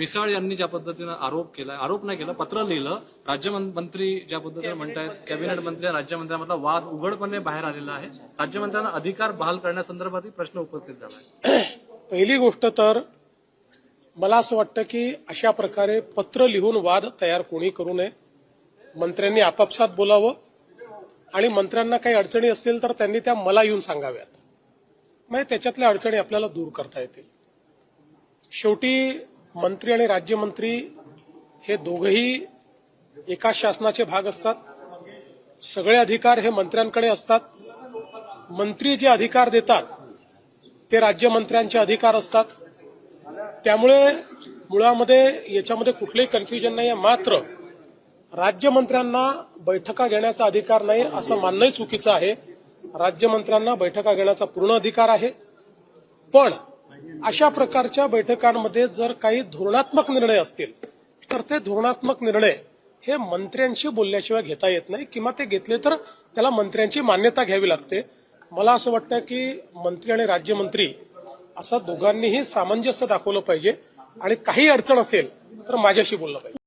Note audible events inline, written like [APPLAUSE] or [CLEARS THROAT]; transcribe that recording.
मिसाळ यांनी ज्या पद्धतीनं आरोप केला आरोप नाही केला पत्र लिहिलं. राज्यमंत्री ज्या पद्धतीने म्हणतायत कॅबिनेट मंत्री आणि राज्यमंत्र्यांमधला वाद उघडपणे बाहेर आलेला आहे. राज्यमंत्र्यांना अधिकार बहाल करण्यासंदर्भातही प्रश्न उपस्थित झाला आहे [CLEARS THROAT] पहिली गोष्ट तर मला असं वाटतं की अशा प्रकारे पत्र लिहून वाद तयार कोणी करू नये. मंत्र्यांनी आपापसात बोलावं. आणि मंत्र्यांना काही अडचणी असतील तर त्यांनी त्या मला येऊन सांगाव्यात. म्हणजे त्याच्यातल्या अडचणी आपल्याला दूर करता येतील. शेवटी मंत्री आणि राज्यमंत्री हे दोघही एका शासनाचे भाग असतात. सगळे अधिकार हे मंत्र्यांकडे असतात. मंत्री जे अधिकार देतात ते राज्यमंत्र्यांचे अधिकार असतात. त्यामुळे मुळामध्ये याच्यामध्ये कुठलंही कन्फ्युजन नाही आहे मात्र राज्यमंत्र्यांना बैठका घेण्याचा अधिकार नाही असं मानणंही चुकीचं आहे. राज्यमंत्र्यांना बैठका घेण्याचा पूर्ण अधिकार आहे. पण अशा प्रकारच्या बैठकांमध्ये जर काही धोरणात्मक निर्णय असतील तर ते धोरणात्मक निर्णय हे मंत्र्यांशी बोलल्याशिवाय घेता येत नाही. किंवा ते घेतले तर त्याला मंत्र्यांची मान्यता घ्यावी लागते. मला असं वाटतं की मंत्री आणि राज्यमंत्री असं दोघांनीही सामंजस्य दाखवलं पाहिजे. आणि काही अडचण असेल तर माझ्याशी बोललं पाहिजे.